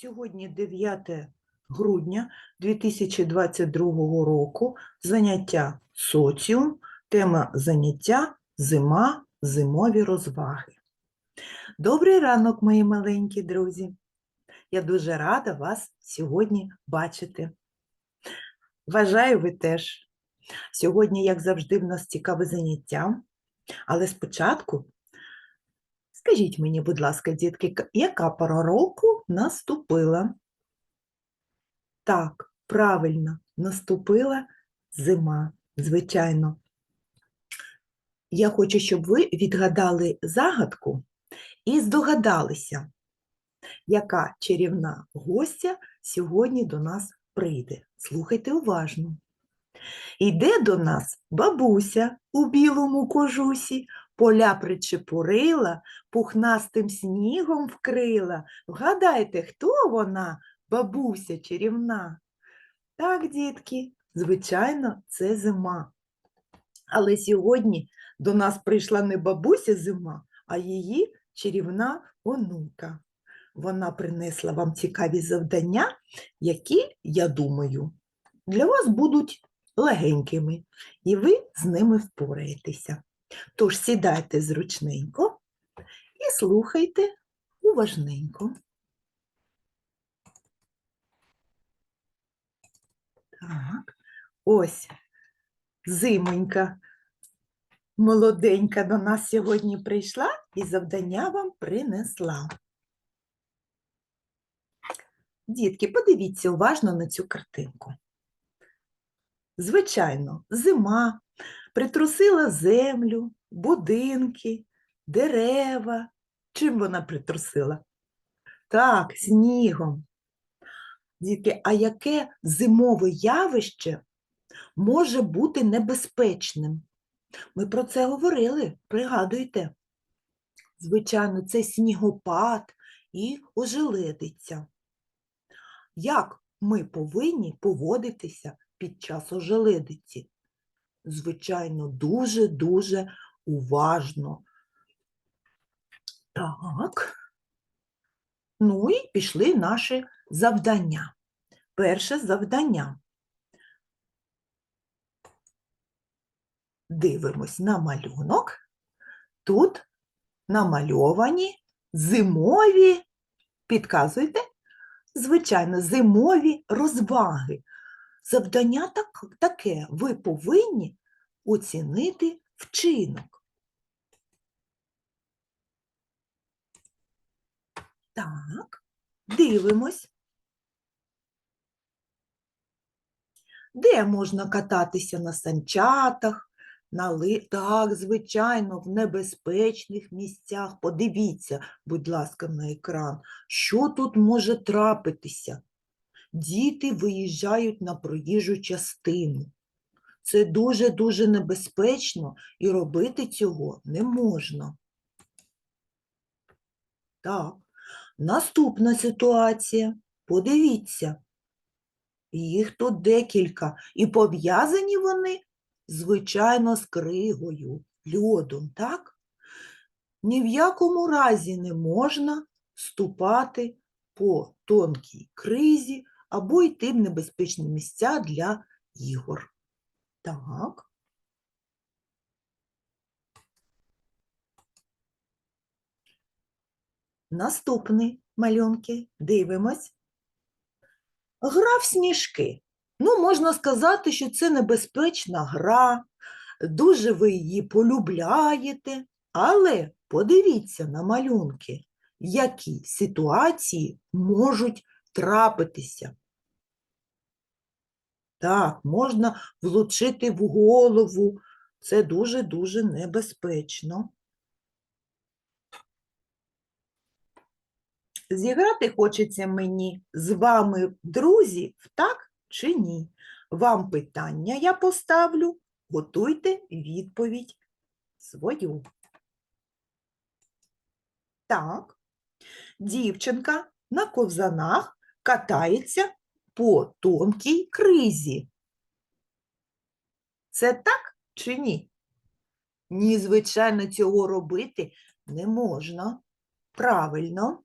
Сьогодні 9 грудня 2022 року. Заняття соціум. Тема заняття зима, зимові розваги. Добрий ранок, мої маленькі друзі. Я дуже рада вас сьогодні бачити. Вважаю, ви теж. Сьогодні, як завжди, в нас цікаве заняття. Але спочатку скажіть мені, будь ласка, дітки, яка пора року наступила? Так, правильно, наступила зима, звичайно. Я хочу, щоб ви відгадали загадку і здогадалися, яка чарівна гостя сьогодні до нас прийде. Слухайте уважно. Йде до нас бабуся у білому кожусі, поля причепурила, пухнастим снігом вкрила. Вгадайте, хто вона, бабуся чарівна? Так, дітки, звичайно, це зима. Але сьогодні до нас прийшла не бабуся зима, а її чарівна онука. Вона принесла вам цікаві завдання, які, я думаю, для вас будуть легенькими, і ви з ними впораєтеся. Тож сідайте зручненько і слухайте уважненько. Так, ось зимонька молоденька до нас сьогодні прийшла і завдання вам принесла. Дітки, подивіться уважно на цю картинку. Звичайно, зима притрусила землю, будинки, дерева. Чим вона притрусила? Так, снігом. Дітки, а яке зимове явище може бути небезпечним? Ми про це говорили, пригадуйте. Звичайно, це снігопад і ожеледиця. Як ми повинні поводитися під час ожеледиці? Звичайно, дуже-дуже уважно. Так. Ну і пішли наші завдання. Перше завдання. Дивимось на малюнок. Тут намальовані зимові, підказуйте, звичайно, зимові розваги. Завдання так, таке. Ви повинні оцінити вчинок. Так, дивимось. Де можна кататися на санчатах, на ли... Так, звичайно, в небезпечних місцях. Подивіться, будь ласка, на екран, що тут може трапитися. Діти виїжджають на проїжджу частину. Це дуже-дуже небезпечно і робити цього не можна. Так, наступна ситуація. Подивіться. Їх тут декілька, і пов'язані вони, звичайно, з кригою, льодом, так? Ні в якому разі не можна ступати по тонкій кризі або йти в небезпечні місця для ігор. Так. Наступний малюнки. Дивимось. Гра в сніжки. Ну, можна сказати, що це небезпечна гра, дуже ви її полюбляєте, але подивіться на малюнки, які ситуації можуть трапитися. Так, можна влучити в голову, це дуже-дуже небезпечно. Зіграти хочеться мені з вами, друзі, так чи ні? Вам питання я поставлю, готуйте відповідь свою. Так, дівчинка на ковзанах катається по тонкій кризі. Це так чи ні? Ні, звичайно, цього робити не можна. Правильно.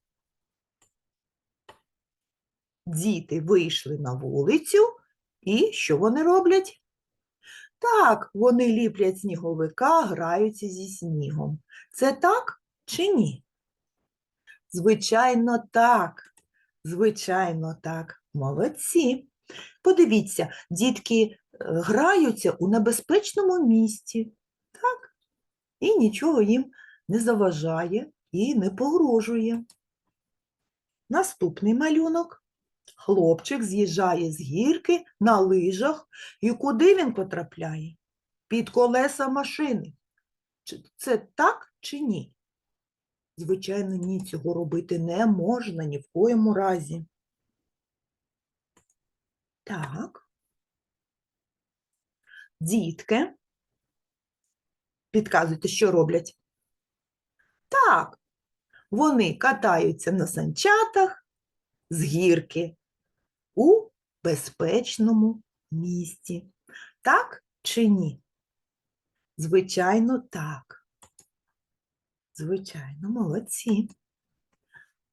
діти вийшли на вулицю, і що вони роблять? Так, вони ліплять сніговика, граються зі снігом. Це так чи ні? Звичайно, так. Звичайно, так. Молодці. Подивіться, дітки е, граються у небезпечному місці. Так? І нічого їм не заважає і не погрожує. Наступний малюнок. Хлопчик з'їжджає з гірки на лижах. І куди він потрапляє? Під колеса машини. Це так чи ні? Звичайно, ні, цього робити не можна ні в коєму разі. Так. Дітки. Підказуйте, що роблять? Так, вони катаються на санчатах з гірки у безпечному місці. Так чи ні? Звичайно, так. Звичайно, молодці.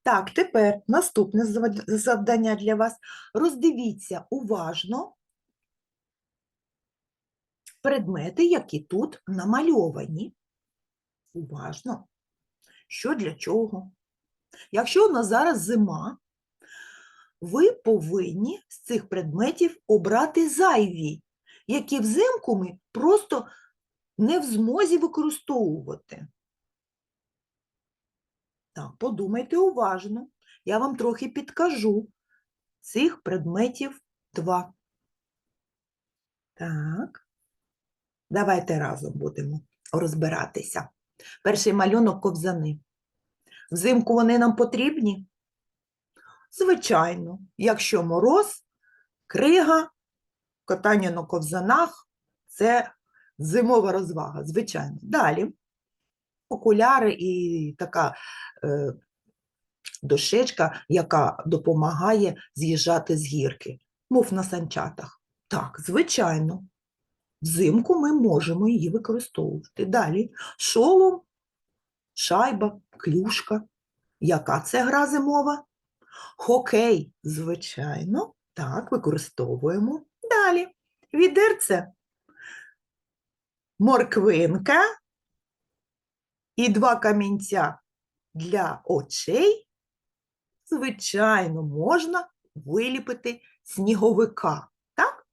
Так, тепер наступне завдання для вас. Роздивіться уважно предмети, які тут намальовані. Уважно. Що для чого? Якщо у нас зараз зима, ви повинні з цих предметів обрати зайві, які взимку ми просто не в змозі використовувати. Так, подумайте уважно. Я вам трохи підкажу. Цих предметів два. Так. Давайте разом будемо розбиратися. Перший малюнок ковзани. Взимку вони нам потрібні? Звичайно, якщо мороз, крига, катання на ковзанах це зимова розвага, звичайно. Далі окуляри і така дощечка, яка допомагає з'їжджати з гірки, мов на санчатах. Так, звичайно, взимку ми можемо її використовувати. Далі шолом, шайба, клюшка. Яка це гра зимова? Хокей, звичайно, так, використовуємо. Далі відерце, морквинка і два камінця для очей. Звичайно, можна виліпити сніговика. Так?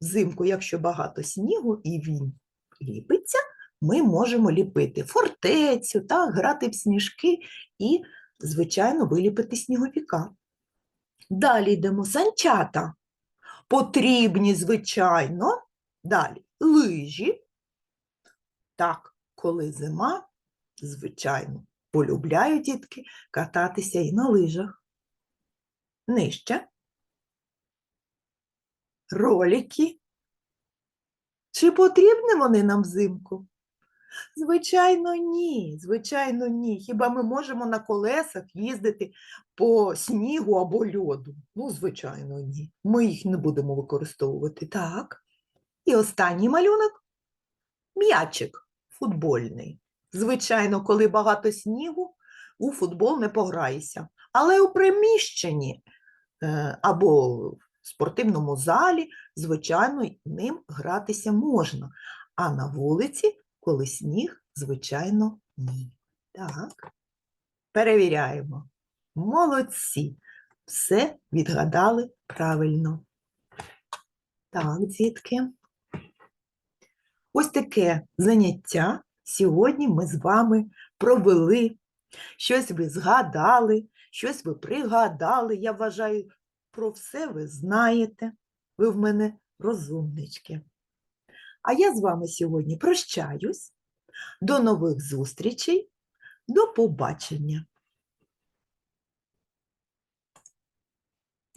Взимку, якщо багато снігу і він ліпиться, ми можемо ліпити фортецю, так, грати в сніжки і, звичайно, виліпити сніговика. Далі йдемо санчата. Потрібні, звичайно, далі лижі. Так, коли зима, звичайно, полюбляють дітки кататися і на лижах. Нижче. Ролики. Чи потрібні вони нам взимку? Звичайно, ні. Звичайно, ні. Хіба ми можемо на колесах їздити по снігу або льоду? Ну, звичайно, ні. Ми їх не будемо використовувати. Так. І останній малюнок м'ячик футбольний. Звичайно, коли багато снігу, у футбол не пограєшся. Але у приміщенні е, або в спортивному залі, звичайно, ним гратися можна. А на вулиці, коли сніг, звичайно, ні. Так. Перевіряємо. Молодці. Все відгадали правильно. Так, дітки. Ось таке заняття сьогодні ми з вами провели. Щось ви згадали, щось ви пригадали. Я вважаю, про все ви знаєте. Ви в мене розумнички. А я з вами сьогодні прощаюсь. До нових зустрічей. До побачення!